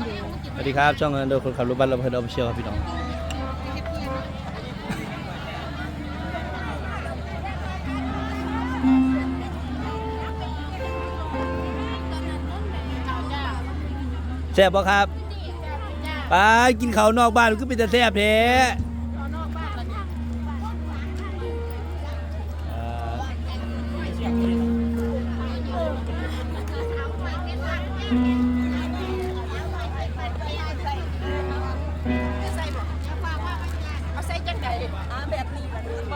มันอยู่สวัสดีครับ ช่องเงินโดยคนขับรถบัสเราเพิ่นออฟฟิเชียลครับพี่น้องแซ่บบ่ครับ ไปกินข้าวนอกบ้านก็เป็นแต่แซ่บแท้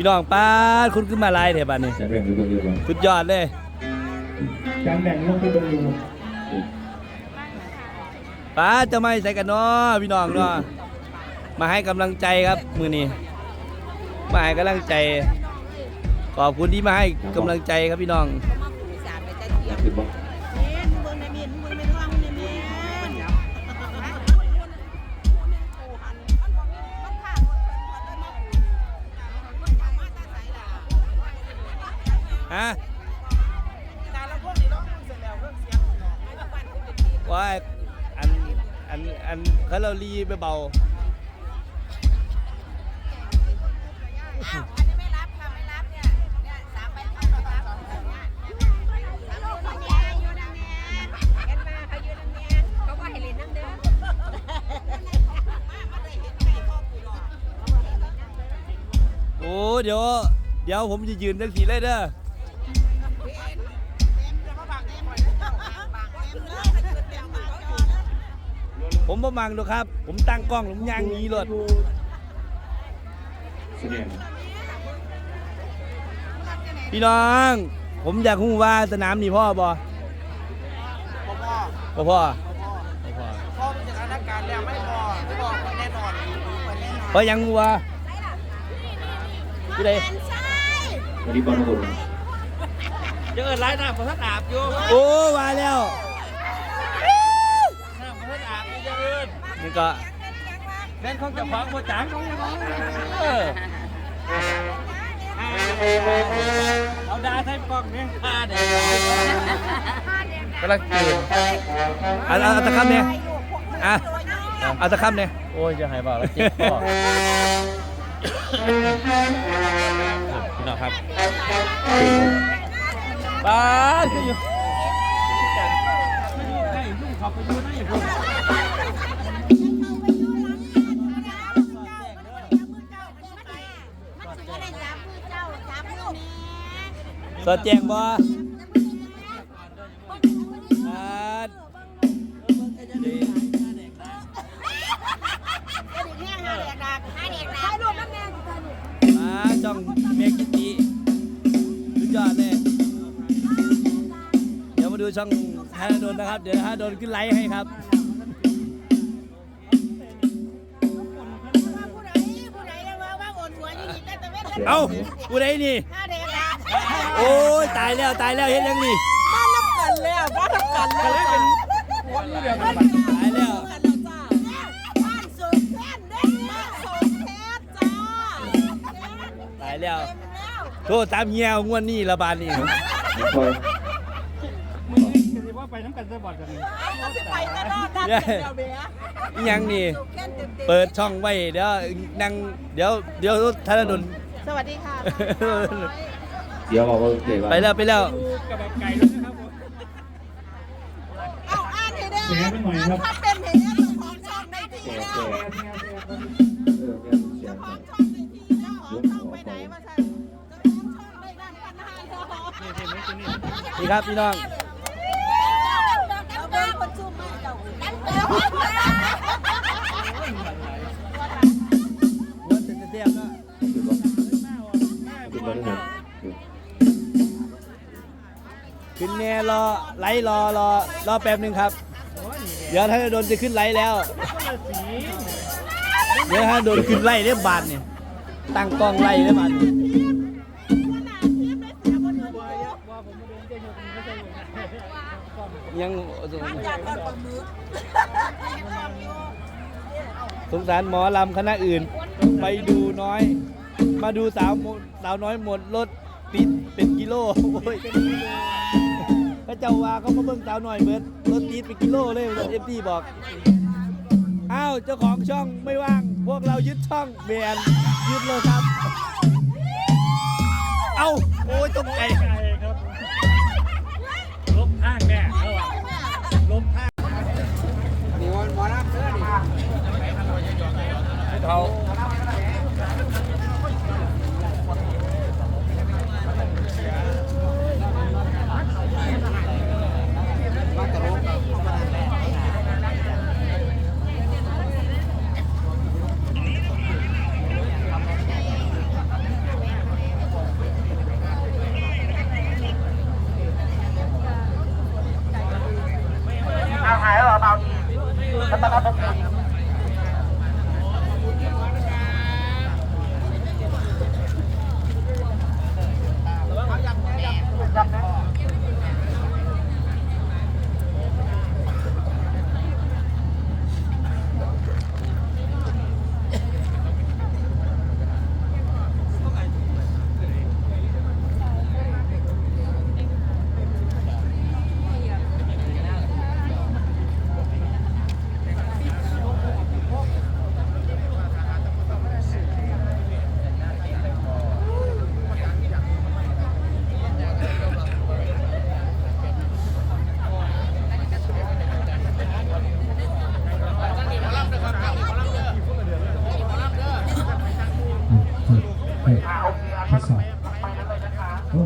พี่น้องป้าดคุณขึ้นมาหลายแถวบ้านนี่จะแบ่งดูตัวเดียวกันสุดยอดเลยการแบ่งลงไปตรงนี้ป้าจะไม่ใส่กันเนาะพี่น้องเนาะมาให้กำลังใจครับ มือนี้มาให้กำลังใจ ขอบคุณที่มาให้กำลังใจครับพี่น้องคือบอก ฮะว่าอันอันอันเขาเราลีไปเบาเขาว่าให้เล่นน้ำเด้อโอ้เดี๋ยว เดี๋ยวผมจะยืนทั้งสีเลยเด้อ ผมประมังดูครับ ผมตั้งกล้องผมย่างหนี้รถแสดงพี่น้อง ผมอยากรู้ว่าสนามนี่พ่อบ่พ่อพ่อพ่อพ่อพ่อพ่อพ่อเป็นสถานการณ์แล้วไม่พอไม่พอแน่นอนไปแน่นอนเพราะยังรู้ว่าผู้ใดวันนี้บอลโหดเจอไรน้ำพระอาบอยู่ โอ้มาแล้ว น้ำพระอาบอยู่จะเอิ นนี่ก็แม่นของเจ้าของโมจังเออเอาดาใส่กล่องนี่ผ้าเด็กกำลังตื่นอาเอาเอาตะคำเนี่ยอะเอาตะคำเนี่ยโอ้ยจะหายเปล่าแล้วเจ็บคอพี่น้องครับป้าดคืออยู่ให้ลูกเขาไปอยู่ใน สอดแจงบ่ป้าดดีป้าดจ้องเมกิจิสุดยอดเลยเดี๋ยวมาดูช่องฮาโดนนะครับ เดี๋ยวฮาโดนขึ้นไลค์ให้ครับเอ้ากูได้นี่ โอ้ยตายแล้วตายแล้วเห็นยังนี่กันแล้วบ้านกันแล้วจ้ะตายแล้วบ้านสูงแค่นเด้บ้านสูงแค่จ้าตายแล้วโทษตามเหี่ยวงวดนี้ละบาดนี่คอยคือว่าไปน้ำกันจะบอดกันไปก็รอดได้เดียวเบียอิหยังนี่แค่นเต็มเปิดช่องไว้เดี๋ยวนั่งเดี๋ยวเดี๋ยวธนดลๆสวัสดีค่ะ เดี๋ยวบอกว่าเก๋ว่าไปแล้วไปแล้วกระบอกไก่แล้วนะครับผมเอาอ่านให้ได้อ่านถ้าเป็นเห็นเนี่ยเจ้าของช่องในทีแก่แล้วแก่เจ้าเออแก่เสียงของช่องในทีแล้วเอาช่องไปไหนมาใช่เจ้าของช่องได้ดังปัญหาเนาะนี่ครับพี่น้องเอาไปคนจุ่มมาเจ้าดังเจ้าหัวเต็มเต็มเนาะคือบอกคือบอลโหด ขึ้นแน่รอไลฟ์รอรอรอแป๊บหนึงครับ เดี๋ยวธนดลจะขึ้นไลฟ์แล้วคนละสีเดี๋ยวฮะโดนขึ้นไล่เรียบบานเนี่ยตั้งกล้องไล่เรียบบานยังจากก่อนปลาหมึกสงสารหมอลำคณะอื่น ไปดูน้อย มาดูสาวหมดสาวน้อยหมดรถติดเป็นกิโลโอ้ย พระเจ้าว่าเขามาเบิ่งสาวน้อยเบิดรถติดเป็นกิโลเลยเอฟซีบอกอ้าวเจ้าของช่องไม่ว่าง พวกเรายึดช่องเบียนยึดเลยครับ เอ้าโอ้ยตกใจลบข้างแน่เอาอะลบข้างนี่วันวันนั้นเด้อนี่เขา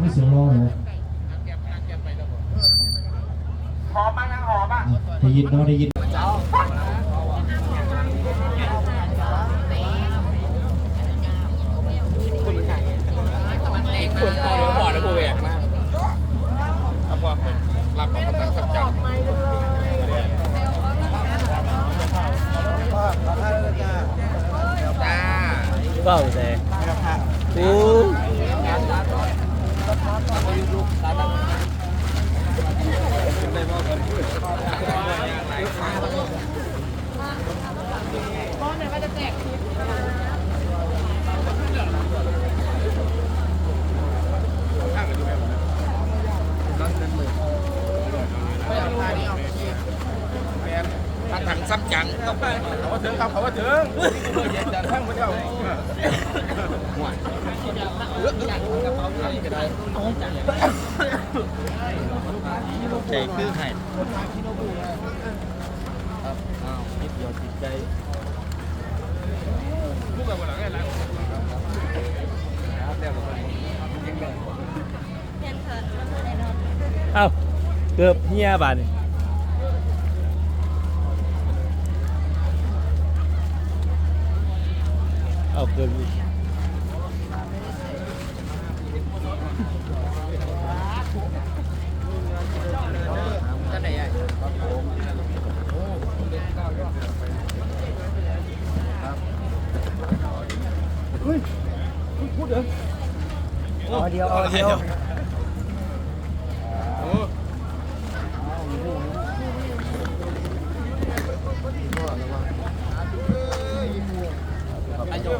มีเสียงร้องเหรอหอมมากนะหอมอะได้ยินเนาะได้ยินคนพอแล้วพอแล้วกูแหวกมากเอาพอรับของกำลังสับจับจ้าเบ้าแต่โอ้ Sana ถ้าถังซ้ำจังต้องไปเขาว่าถึงครับเขาว่าถึงเย็นจังทั้งพระเจ้าห่วยเลือกกระเป๋าใหญ่ก็ได้ใจคือไห้อ้าวนิดเดียวติดใจพูดกับคนหลังไงล่ะเอ้าเกือบเฮียบาดนี่เอาเกือบอีก ท่านไหนใหญ่ เอาเดียวเอาเดียวไอ้เจ้